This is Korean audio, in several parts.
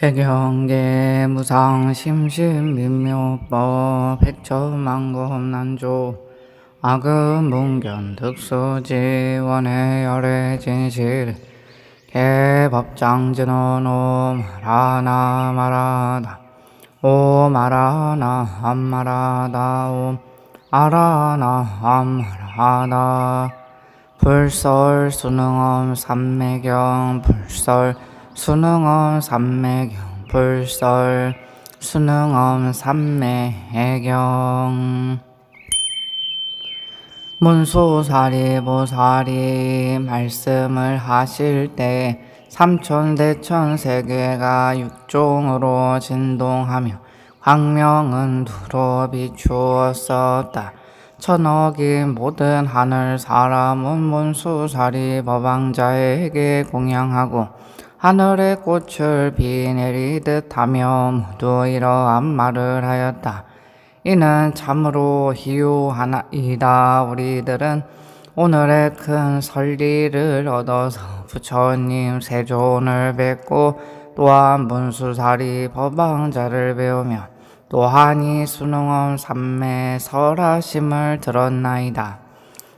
개경계 무상 심심 민묘법 백천만금 난조 악음 문견 득수지 원해 열애 진실 개법장진원 옴 하나 말하다 옴 아라나 암마라다 옴 아라나 암마라다 불설 수능엄 삼매경 불설 수능엄 삼매경 불설 수능엄 삼매경 문수사리 보살이 말씀을 하실 때 삼천대천 세계가 육종으로 진동하며 광명은 두루 비추었었다. 천억이 모든 하늘 사람은 문수사리 법왕자에게 공양하고 하늘의 꽃을 비 내리듯 하며 모두 이러한 말을 하였다. 이는 참으로 희유하나이다. 우리들은 오늘의 큰 설리를 얻어서 부처님 세존을 뵙고 또한 문수사리 법왕자를 배우며 또한 이 수능엄 삼매 설하심을 들었나이다.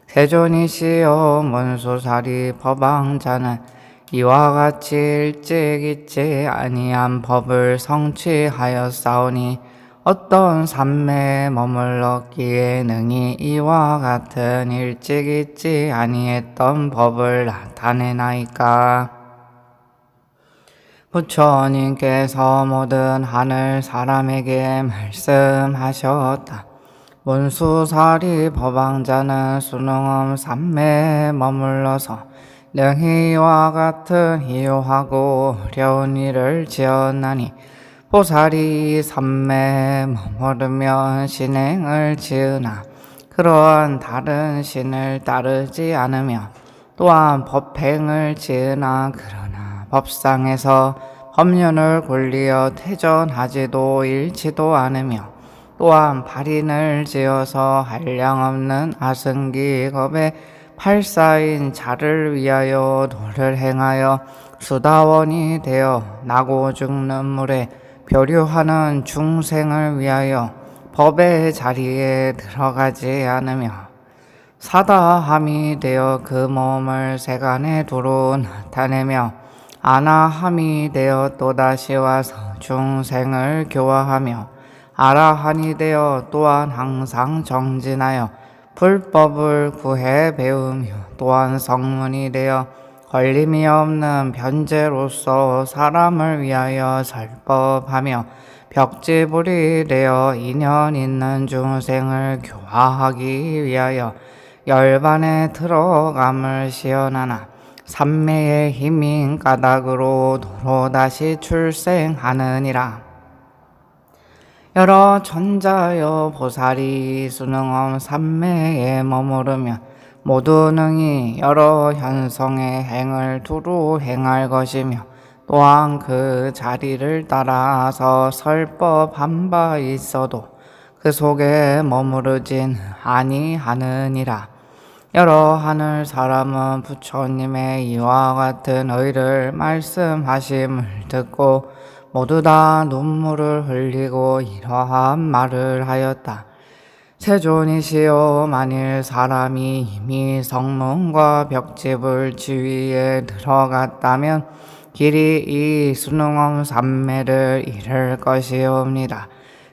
세존이시여 문수사리 법왕자는 이와 같이 일찍 있지 아니한 법을 성취하였사오니 어떤 삼매에 머물렀기에 능히 이와 같은 일찍 있지 아니했던 법을 나타내나이까. 부처님께서 모든 하늘 사람에게 말씀하셨다. 문수사리 법왕자는 수능엄 삼매에 머물러서 능히 이와 같은 희요하고 어려운 일을 지었나니 보살이 삼매에 머무르면 신행을 지으나 그러한 다른 신을 따르지 않으며 또한 법행을 지으나 그러나 법상에서 법륜을 굴리어 퇴전하지도 잃지도 않으며 또한 발인을 지어서 한량없는 아승기 겁에 팔사인 자를 위하여 도를 행하여 수다원이 되어 나고 죽는 물에 표류하는 중생을 위하여 법의 자리에 들어가지 않으며 사다함이 되어 그 몸을 세간에 두루 나타내며 아나함이 되어 또다시 와서 중생을 교화하며 아라한이 되어 또한 항상 정진하여 불법을 구해 배우며 또한 성문이 되어 걸림이 없는 변제로서 사람을 위하여 설법하며 벽지불이 되어 인연 있는 중생을 교화하기 위하여 열반에 들어감을 시연하나 삼매의 힘인 까닭으로 도로 다시 출생하느니라. 여러 천자여 보살이 수능엄 삼매에 머무르며 모두 능히 여러 현성의 행을 두루 행할 것이며 또한 그 자리를 따라서 설법한 바 있어도 그 속에 머무르진 아니하느니라. 여러 하늘 사람은 부처님의 이와 같은 의를 말씀하심을 듣고 모두 다 눈물을 흘리고 이러한 말을 하였다. 세존이시여 만일 사람이 이미 성문과 벽집을 지위에 들어갔다면 길이 이 수능엄 삼매를 잃을 것이옵니다.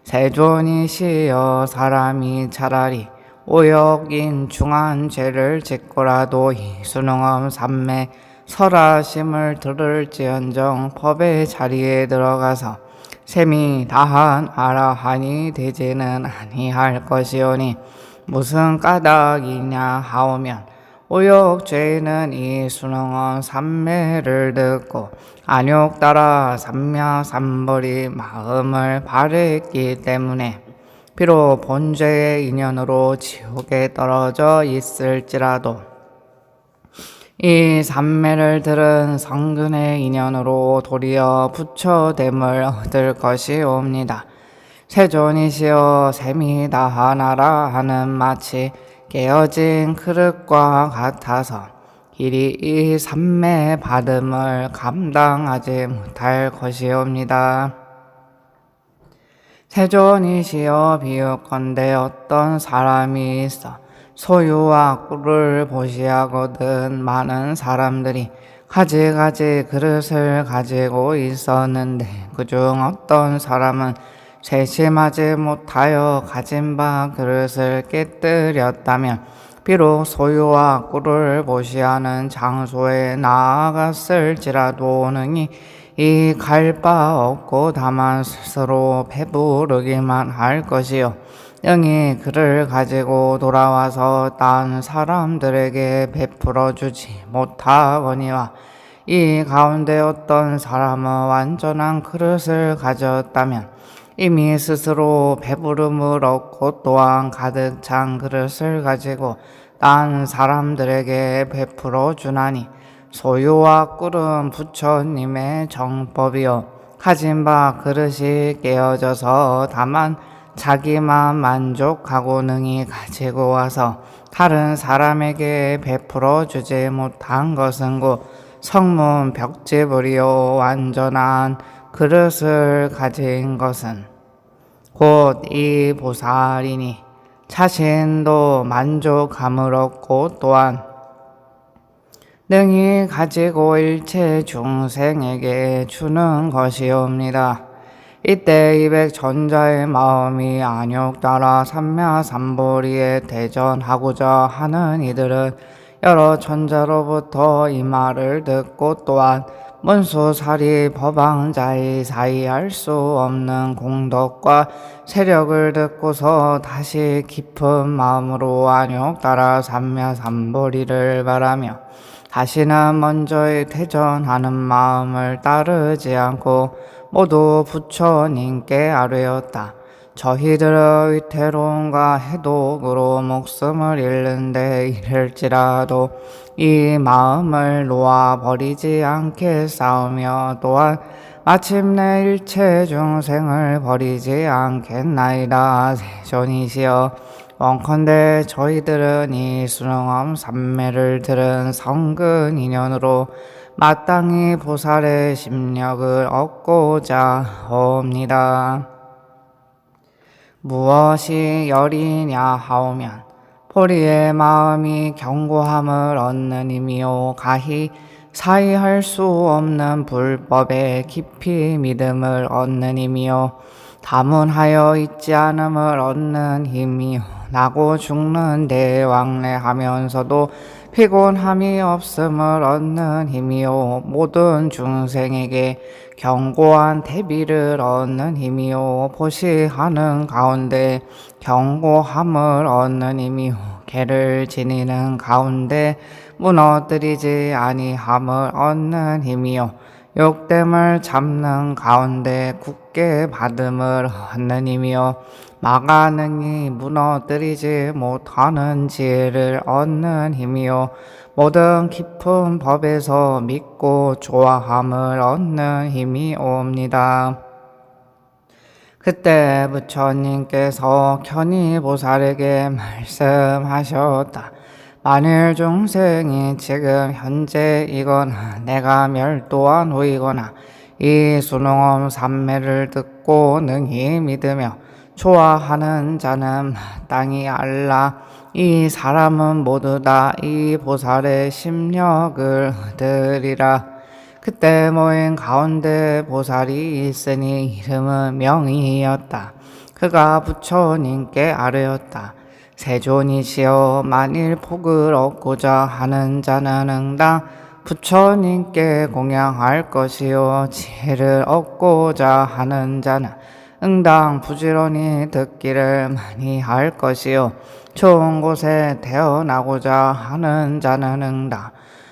세존이시여 사람이 차라리 오역인 중한 죄를 짓고라도 이 수능엄 삼매 설하심을 들을지언정 법의 자리에 들어가서 셈이 다한 아라한이 되지는 아니할 것이오니 무슨 까닭이냐 하오면 오욕죄는 이 수능은 삼매를 듣고 안욕 따라 삼야 삼벌이 마음을 바랬기 때문에 비록 본죄의 인연으로 지옥에 떨어져 있을지라도 이 삼매를 들은 성근의 인연으로 도리어 부처됨을 얻을 것이옵니다. 세존이시여 셈이 다 하나라 하는 마치 깨어진 그릇과 같아서 이리 이 삼매 받음을 감당하지 못할 것이옵니다. 세존이시여 비유컨대 어떤 사람이 있어 소유와 꿀을 보시하거든 많은 사람들이 가지가지 그릇을 가지고 있었는데 그중 어떤 사람은 세심하지 못하여 가진 바 그릇을 깨뜨렸다면 비록 소유와 꿀을 보시하는 장소에 나아갔을지라도 능히 이 갈 바 없고 다만 스스로 배부르기만 할 것이요 영이 그를 가지고 돌아와서 딴 사람들에게 베풀어 주지 못하거니와 이 가운데 어떤 사람은 완전한 그릇을 가졌다면 이미 스스로 배부름을 얻고 또한 가득 찬 그릇을 가지고 딴 사람들에게 베풀어 주나니 소유와 꿀은 부처님의 정법이요. 가진 바 그릇이 깨어져서 다만 자기만 만족하고 능히 가지고 와서 다른 사람에게 베풀어 주지 못한 것은 곧 성문 벽지불이요 완전한 그릇을 가진 것은 곧 이 보살이니 자신도 만족함을 얻고 또한 능히 가지고 일체 중생에게 주는 것이옵니다. 이때 이백 전자의 마음이 안욕 따라 삼야삼보리에 대전하고자 하는 이들은 여러 천자로부터 이 말을 듣고 또한 문수살이 법왕자의 사이 할 수 없는 공덕과 세력을 듣고서 다시 깊은 마음으로 안욕 따라 삼야삼보리를 바라며 다시는 먼저의 퇴전하는 마음을 따르지 않고 모두 부처님께 아뢰었다. 저희들의 위태로움과 해독으로 목숨을 잃는데 이를지라도 이 마음을 놓아 버리지 않게 싸우며 또한 마침내 일체 중생을 버리지 않겠나이다 세존이시여 원컨대 저희들은 이 수능엄 삼매를 들은 성근 인연으로 마땅히 보살의 심력을 얻고자 옵니다. 무엇이 열이냐 하오면 포리의 마음이 견고함을 얻는 이미요. 가히 사이할 수 없는 불법에 깊이 믿음을 얻는 이미요. 다문하여 있지 않음을 얻는 힘이요. 나고 죽는 데 왕래하면서도 피곤함이 없음을 얻는 힘이요. 모든 중생에게 견고한 대비를 얻는 힘이요. 보시하는 가운데 견고함을 얻는 힘이요. 개를 지니는 가운데 무너뜨리지 아니함을 얻는 힘이요. 욕됨을 잡는 가운데 굳게 받음을 얻는 힘이요 마가능이 무너뜨리지 못하는 지혜를 얻는 힘이요 모든 깊은 법에서 믿고 좋아함을 얻는 힘이 옵니다. 그때 부처님께서 견이 보살에게 말씀하셨다. 만일 중생이 지금 현재이거나 내가 멸도한 후이거나 이 수능엄 삼매를 듣고 능히 믿으며 좋아하는 자는 마땅히 알라. 이 사람은 모두 다 이 보살의 심력을 얻으리라. 그때 모인 가운데 보살이 있으니 이름은 명이었다. 그가 부처님께 아뢰었다. 세존이시여 만일 복을 얻고자 하는 자는 응당 부처님께 공양할 것이요. 지혜를 얻고자 하는 자는 응당 부지런히 듣기를 많이 할 것이요. 좋은 곳에 태어나고자 하는 자는 응당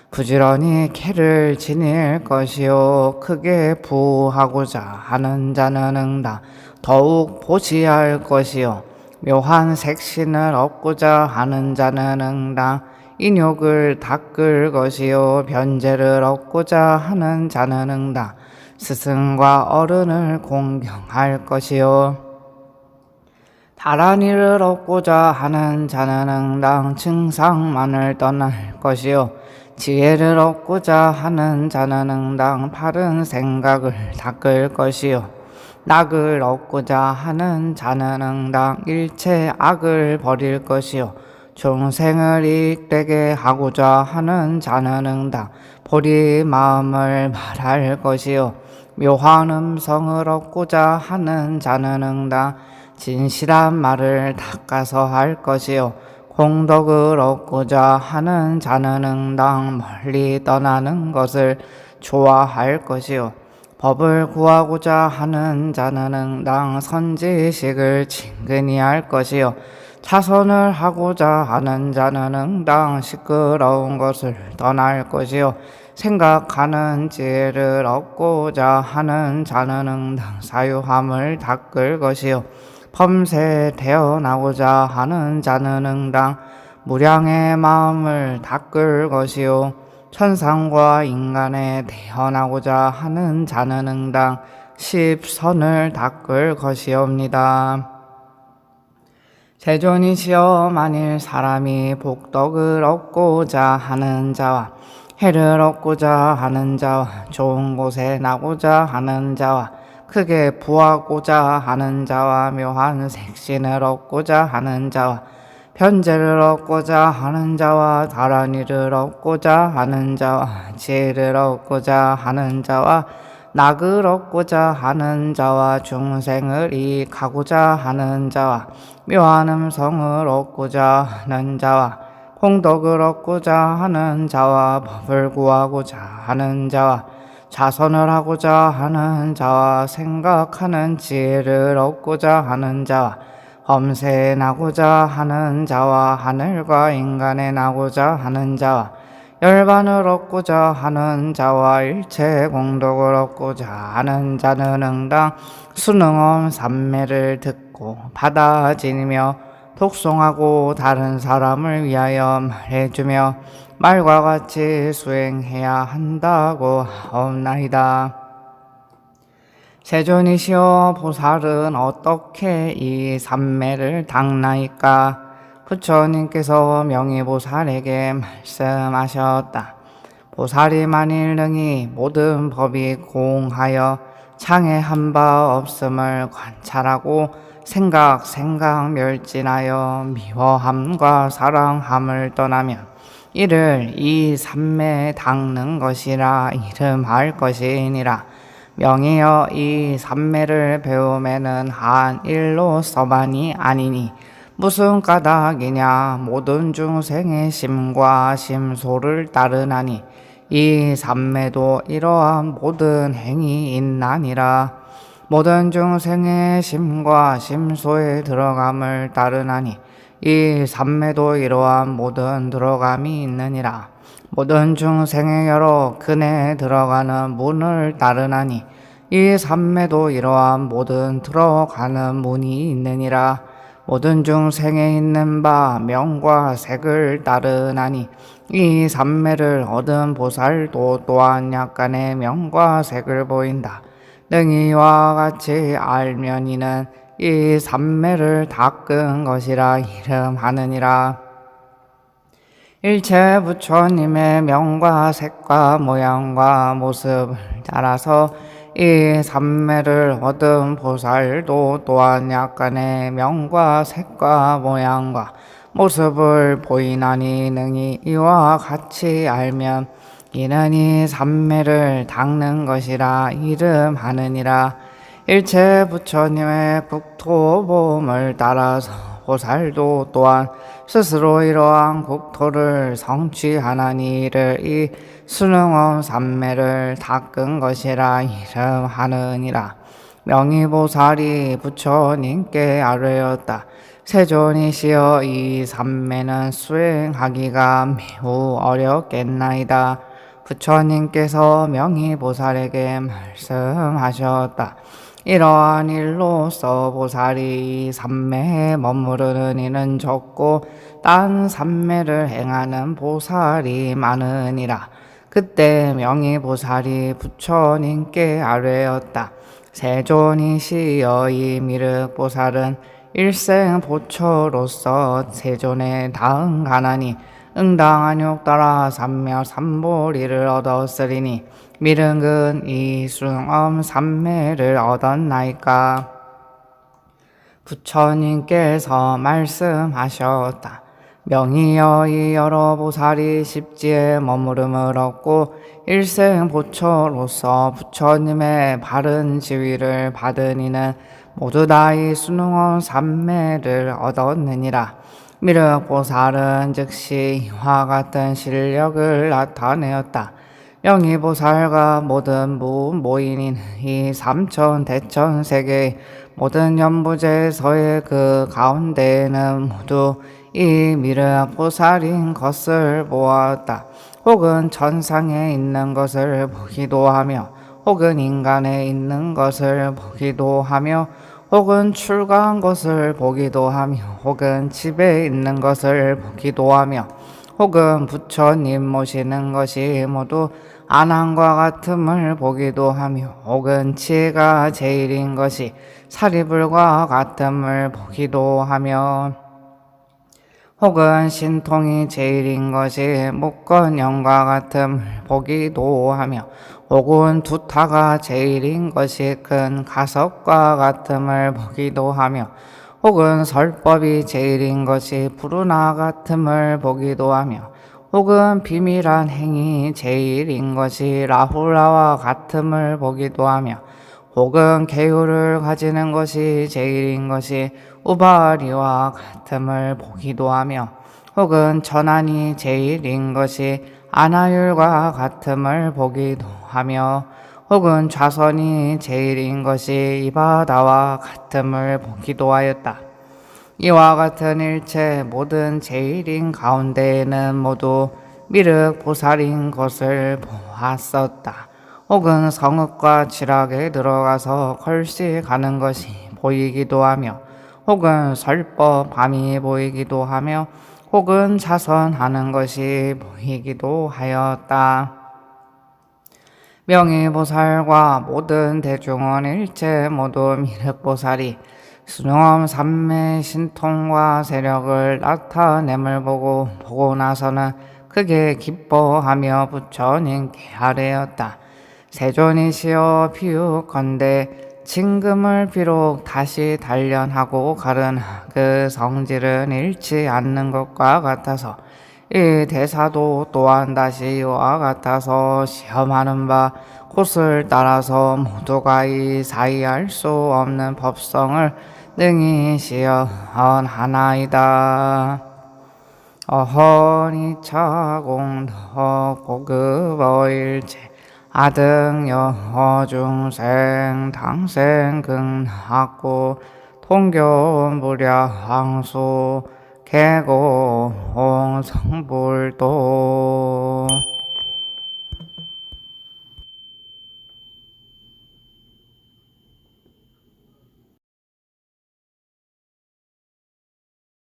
부지런히 캐를 지닐 것이요. 크게 부하고자 하는 자는 응당 더욱 보시할 것이요. 묘한 색신을 얻고자 하는 자는 응당 인욕을 닦을 것이요. 변제를 얻고자 하는 자는 응당 스승과 어른을 공경할 것이요. 다란 일을 얻고자 하는 자는 응당 증상만을 떠날 것이요. 지혜를 얻고자 하는 자는 응당 바른 생각을 닦을 것이요. 낙을 얻고자 하는 자는 응당 일체 악을 버릴 것이요. 중생을 이익되게 하고자 하는 자는 응당 보리 마음을 말할 것이요 묘한 음성을 얻고자 하는 자는 응당 진실한 말을 닦아서 할 것이요. 공덕을 얻고자 하는 자는 응당 멀리 떠나는 것을 좋아할 것이요. 법을 구하고자 하는 자는 응당 선지식을 친근히 할 것이요. 차선을 하고자 하는 자는 응당 시끄러운 것을 떠날 것이요 생각하는 지혜를 얻고자 하는 자는 응당 사유함을 닦을 것이요 범세 태어나고자 하는 자는 응당 무량의 마음을 닦을 것이요 천상과 인간에 태어나고자 하는 자는 응당 십선을 닦을 것이옵니다. 세존이시여 만일 사람이 복덕을 얻고자 하는 자와 해를 얻고자 하는 자와 좋은 곳에 나고자 하는 자와 크게 부하고자 하는 자와 묘한 색신을 얻고자 하는 자와 편제를 얻고자 하는 자와 다른 일을 얻고자 하는 자와 지혜를 얻고자 하는 자와 낙을 얻고자 하는 자와 중생을 이익하고자 하는 자와 묘한 음성을 얻고자 하는 자와 공덕을 얻고자 하는 자와 법을 구하고자 하는 자와 자선을 하고자 하는 자와 생각하는 지혜를 얻고자 하는 자와 범세에 나고자 하는 자와 하늘과 인간에 나고자 하는 자와 열반을 얻고자 하는 자와 일체 공덕을 얻고자 하는 자는 응당 수능엄 삼매를 듣고 받아 지니며 독송하고 다른 사람을 위하여 말해주며 말과 같이 수행해야 한다고 하옵나이다. 세존이시여 보살은 어떻게 이 삼매를 닦나이까? 부처님께서 명의보살에게 말씀하셨다. 보살이 만일 능히 모든 법이 공하여 창해한 바 없음을 관찰하고 생각 생각 멸진하여 미워함과 사랑함을 떠나면 이를 이 삼매에 닦는 것이라 이름할 것이니라. 명이여 이 삼매를 배움에는 한 일로서만이 아니니 무슨 까닭이냐? 모든 중생의 심과 심소를 따르나니 이 삼매도 이러한 모든 행이 있나니라 모든 중생의 심과 심소에 들어감을 따르나니 이 삼매도 이러한 모든 들어감이 있느니라 모든 중생의 여러 근에 들어가는 문을 따르나니 이 삼매도 이러한 모든 들어가는 문이 있느니라 모든 중생에 있는 바 명과 색을 따르나니 이 삼매를 얻은 보살도 또한 약간의 명과 색을 보인다. 능히 와 같이 알면 이는 이 삼매를 닦은 것이라 이름하느니라. 일체 부처님의 명과 색과 모양과 모습을 따라서 이 삼매를 얻은 보살도 또한 약간의 명과 색과 모양과 모습을 보이나니 능히 이와 같이 알면 이는 이 삼매를 닦는 것이라 이름하느니라. 일체 부처님의 국토보험을 따라서 보살도 또한 스스로 이러한 국토를 성취하나니 이를 이 수능원 삼매를 닦은 것이라 이름하느니라. 명의보살이 부처님께 아뢰었다. 세존이시여 이 삼매는 수행하기가 매우 어렵겠나이다 부처님께서 명의보살에게 말씀하셨다 이러한 일로서 보살이 삼매에 머무르는 이는 적고 딴 삼매를 행하는 보살이 많으니라. 그때 명의보살이 부처님께 아뢰었다. 세존이시여 이 미륵보살은 일생 보초로서 세존에 닿은 가나니 응당한 욕 따라 삼며 삼보리를 얻었으리니 미륵은 이 수엄 삼매를 얻었나이까 부처님께서 말씀하셨다. 명이여 이 여러 보살이 십지에 머무름을 얻고 일생 보초로서 부처님의 바른 지위를 받은 이는 모두 다 이 수능원 삼매를 얻었느니라. 미륵보살은 즉시 이와 같은 실력을 나타내었다. 영희보살과 모든 무모인인 이 삼천 대천 세계의 모든 연부제서의 그 가운데에는 모두 이 미륵보살인 것을 보았다. 혹은 천상에 있는 것을 보기도 하며 혹은 인간에 있는 것을 보기도 하며 혹은 출가한 것을 보기도 하며 혹은 집에 있는 것을 보기도 하며 혹은 부처님 모시는 것이 모두 안함과 같음을 보기도 하며 혹은 지혜가 제일인 것이 사리불과 같음을 보기도 하며 혹은 신통이 제일인 것이 목건영과 같음을 보기도 하며 혹은 두타가 제일인 것이 큰 가석과 같음을 보기도 하며 혹은 설법이 제일인 것이 부르나 같음을 보기도 하며 혹은 비밀한 행위 제일인 것이 라훌라와 같음을 보기도 하며 혹은 계율을 가지는 것이 제일인 것이 우바리와 같음을 보기도 하며 혹은 전환이 제일인 것이 아나율과 같음을 보기도 하며 혹은 좌선이 제일인 것이 이 바다와 같음을 보기도 하였다. 이와 같은 일체 모든 제일인 가운데에는 모두 미륵 보살인 것을 보았었다. 혹은 성읍과 지락에 들어가서 걸식하는 것이 보이기도 하며 혹은 설법 밤이 보이기도 하며 혹은 자선하는 것이 보이기도 하였다. 명의보살과 모든 대중원 일체 모두 미륵보살이 수념 삼매 신통과 세력을 나타냄을 보고 보고 나서는 크게 기뻐하며 부처님께 아뢰었다. 세존이시여 비유컨대 징금을 비록 다시 단련하고 가른 그 성질은 잃지 않는 것과 같아서 이 대사도 또한 다시 이와 같아서 시험하는 바 곳을 따라서 모두가 이 사이할 수 없는 법성을 능히 시험하나이다. 어허니 차공덕 고급어일체 아등 여 중생 당생 극락고 통교무량 항수 개고 성불도